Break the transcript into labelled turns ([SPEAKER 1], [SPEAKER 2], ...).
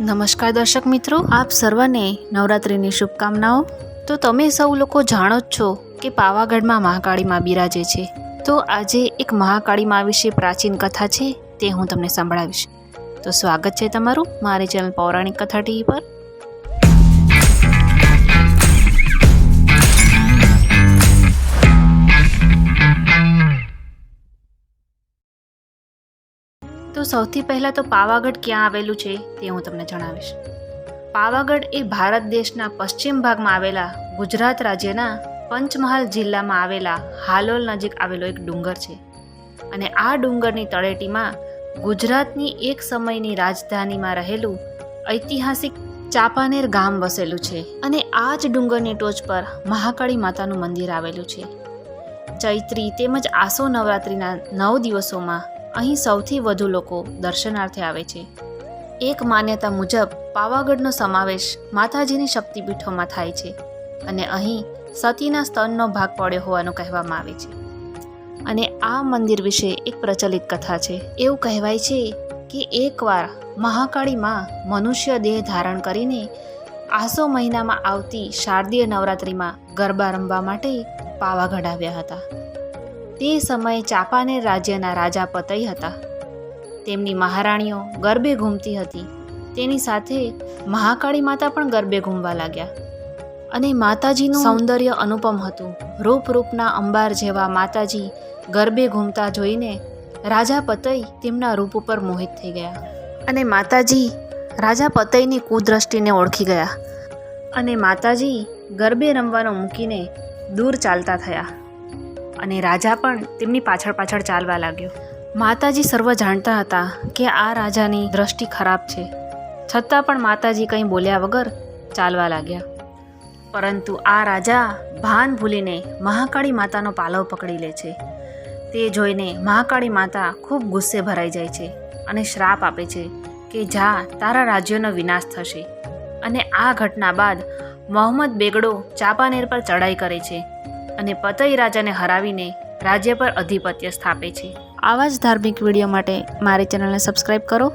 [SPEAKER 1] નમસ્કાર દર્શક મિત્રો, આપ સર્વને નવરાત્રિની શુભકામનાઓ. તો તમે સૌ લોકો જાણો જ છો કે પાવાગઢમાં મહાકાળીમાં બિરાજે છે. તો આજે એક મહાકાળીમાં વિશે પ્રાચીન કથા છે તે હું તમને સંભળાવીશ. તો સ્વાગત છે તમારું મારી ચેનલ પૌરાણિક કથા ટીવી પર. તો સૌથી પહેલાં તો પાવાગઢ ક્યાં આવેલું છે તે હું તમને જણાવીશ. પાવાગઢ એ ભારત દેશના પશ્ચિમ ભાગમાં આવેલા ગુજરાત રાજ્યના પંચમહાલ જિલ્લામાં આવેલા હાલોલ નજીક આવેલો એક ડુંગર છે. અને આ ડુંગરની તળેટીમાં ગુજરાતની એક સમયની રાજધાનીમાં રહેલું ઐતિહાસિક ચાપાનેર ગામ વસેલું છે. અને આ જ ડુંગરની ટોચ પર મહાકાળી માતાનું મંદિર આવેલું છે. ચૈત્રી તેમજ આસો નવરાત્રિના નવ દિવસોમાં અહીં સૌથી વધુ લોકો દર્શનાર્થે આવે છે. એક માન્યતા મુજબ પાવાગઢનો સમાવેશ માતાજીની શક્તિપીઠોમાં થાય છે અને અહીં સતીના સ્તનનો ભાગ પડ્યો હોવાનું કહેવામાં આવે છે. અને આ મંદિર વિશે એક પ્રચલિત કથા છે. એવું કહેવાય છે કે એકવાર મહાકાળી માં મનુષ્ય દેહ ધારણ કરીને આસો મહિનામાં આવતી શારદીય નવરાત્રિમાં ગરબા રમવા માટે પાવાગઢ આવ્યા હતા. તે સમયે ચાપાનેર રાજ્યના રાજા પતઈ હતા. તેમની મહારાણીઓ ગરબે ઘૂમતી હતી. તેની સાથે મહાકાળી માતા પણ ગરબે ઘૂમવા લાગ્યા. અને માતાજીનું સૌંદર્ય અનુપમ હતું. રૂપ રૂપના અંબાર જેવા માતાજી ગરબે ઘૂમતા જોઈને રાજા પતઈ તેમના રૂપ ઉપર મોહિત થઈ ગયા. અને માતાજી રાજા પતઈની કુદ્રષ્ટિને ઓળખી ગયા. અને માતાજી ગરબે રમવાનું મૂકીને દૂર ચાલતા થયા અને રાજા પણ તેમની પાછળ પાછળ ચાલવા લાગ્યો. માતાજી સર્વ જાણતા હતા કે આ રાજાની દ્રષ્ટિ ખરાબ છે. છતાં પણ માતાજી કંઈ બોલ્યા વગર ચાલવા લાગ્યા. પરંતુ આ રાજા ભાન ભૂલીને મહાકાળી માતાનો પાલવ પકડી લે છે. તે જોઈને મહાકાળી માતા ખૂબ ગુસ્સે ભરાઈ જાય છે અને શ્રાપ આપે છે કે જા, તારા રાજ્યનો વિનાશ થશે. અને આ ઘટના બાદ મોહમ્મદ બેગડો ચાપાનેર પર ચડાઈ કરે છે. અને પતઈ રાજાને હરાવીને રાજ્ય પર અધિપત્ય સ્થાપે છે. આવા જ ધાર્મિક વીડિયો માટે મારી ચેનલને સબસ્ક્રાઈબ કરો.